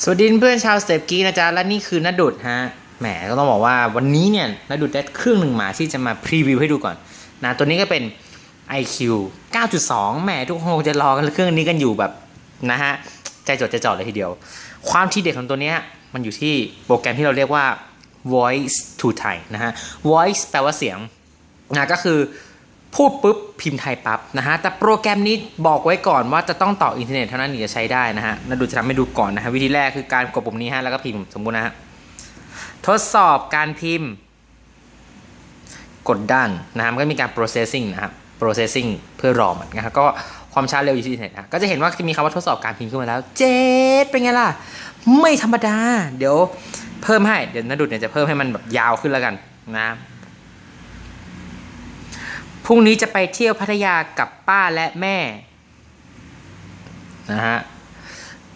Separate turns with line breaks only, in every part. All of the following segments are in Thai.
สวัสดีเพื่อนชาวสเต็ปกี้นะจ๊ะ และนี่คือนัดดุดฮะ แหมก็ต้องบอกว่าวันนี้เนี่ยนัดดุดได้เครื่องหนึ่งมาที่จะมาพรีวิวให้ดูก่อนนะตัวนี้ก็เป็น iQ 9.2 แหมทุกคนคงจะรอกันเครื่องนี้กันอยู่แบบนะฮะ ใจจดใจจ่อเลยทีเดียว ความที่เด็ดของตัวเนี้ยมันอยู่ที่โปรแกรมที่เราเรียกว่า voice to Thai นะฮะ voice แปลว่าเสียงนะก็คือ พูดปุ๊บพิมพ์ไทยปั๊บนะฮะแต่โปรแกรมนี้บอกไว้ก่อนว่าจะต้องต่ออินเทอร์เน็ตเท่านั้นถึงจะใช้ได้นะฮะนาดูจะทำให้ดูก่อนนะฮะวิธีแรกคือการกดปุ่มนี้ฮะแล้วก็พิมพ์สมมุตินะฮะทดสอบการพิมพ์ กดดันนะฮะมันก็มีการ processing นะครับ processing เพื่อรอมันนะฮะก็ความช้าเร็วอยู่ที่อินเทอร์เน็ตนะก็จะเห็นว่าจะมีคำว่าทดสอบการพิมพ์ขึ้นมาแล้ว เจ๊ดเป็นไงล่ะ ไม่ธรรมดา เดี๋ยวเพิ่มให้เดี๋ยวนาดูเนี่ยจะเพิ่มให้มันแบบยาวขึ้นแล้วกันนะ พรุ่งนี้จะไปเที่ยวพัทยากับป้าและแม่ นะฮะ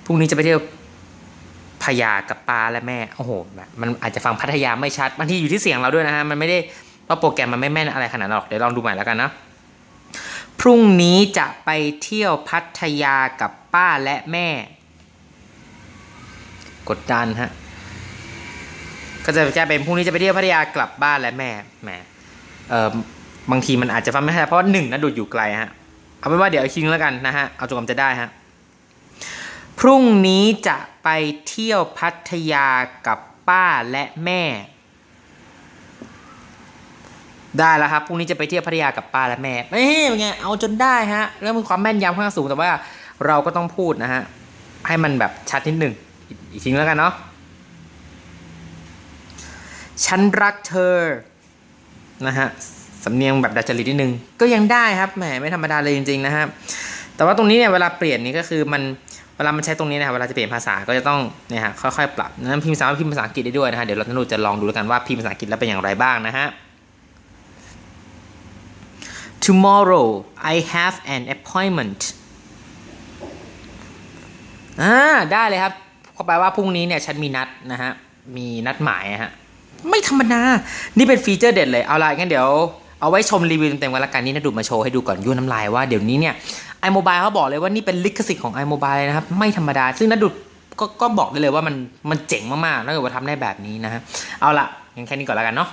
พรุ่งนี้จะไปเที่ยวพยากับป้าและแม่ โอ้โหแบบมันอาจจะฟังพัทยาไม่ชัด บางทีอยู่ที่เสียงเราด้วยนะฮะ มันไม่ได้ว่าโปรแกรมมันไม่แม่นอะไรขนาดนั้นหรอก เดี๋ยวลองดูใหม่แล้วกันนะ พรุ่งนี้จะไปเที่ยวพัทยากับป้าและแม่ กดดันฮะ ก็จะจะเป็นพรุ่งนี้จะไปเที่ยวพัทยากลับบ้านและแม่ แหม เอ่อ บางทีมันอาจจะฟังไม่ได้เพราะหนึ่งนะดูดอยู่ไกลฮะเอาเป็นว่าเดี๋ยวอีกทีนึงแล้วกันนะฮะเอาจนกว่าจะได้ฮะพรุ่งนี้จะไปเที่ยวพัทยากับป้าและแม่ ได้แล้วครับพรุ่งนี้จะไปเที่ยวพัทยากับป้าและแม่เอ้ยเป็นไงเอาจนได้ฮะเรื่องมีความแม่นยำค่อนข้างสูงแต่ว่าเราก็ต้องพูดนะฮะให้มันแบบชัดนิดหนึ่งอีกอีกทีนึงแล้วกันเนาะฉันรักเธอนะฮะ สำเนียงแบบดัดจริตนิดนึง ก็ยังได้ครับแหมไม่ธรรมดาเลยจริงๆนะฮะแต่ว่าตรงนี้เนี่ยเวลาเปลี่ยนนี่ก็คือมันเวลามันใช้ตรงนี้นะครับเวลาจะเปลี่ยนภาษาก็จะต้องเนี่ยฮะค่อยๆปรับนั้นพิมพ์สามารถพิมพ์ภาษาอังกฤษได้ด้วยนะฮะเดี๋ยวเราจะลองดูแล้วกันว่าพิมพ์ภาษาอังกฤษแล้วเป็นอย่างไรบ้างนะฮะ tomorrow I have an appointment อ่าได้เลยครับก็แปลว่าพรุ่งนี้เนี่ยฉันมีนัดนะฮะมีนัดหมายนะฮะไม่ธรรมดา นี่เป็นฟีเจอร์เด็ดเลย เอาละงั้นเดี๋ยว เอาไว้ชมรีวิวเต็มๆกันละกันนี่นะดูมาโชว์ให้ดูก่อนยู่นน้ำลายว่าเดี๋ยวนี้เนี่ยไอโมบายเขาบอกเลยว่านี่เป็นลิขสิทธิ์ของไอโมบายนะครับ ไม่ธรรมดา ซึ่งนัดดูก็ก็บอกได้เลยว่ามันมันเจ๋งมากๆถ้าเกิดว่าทำได้แบบนี้นะฮะเอาละงั้นแค่นี้ก่อนละกันเนาะ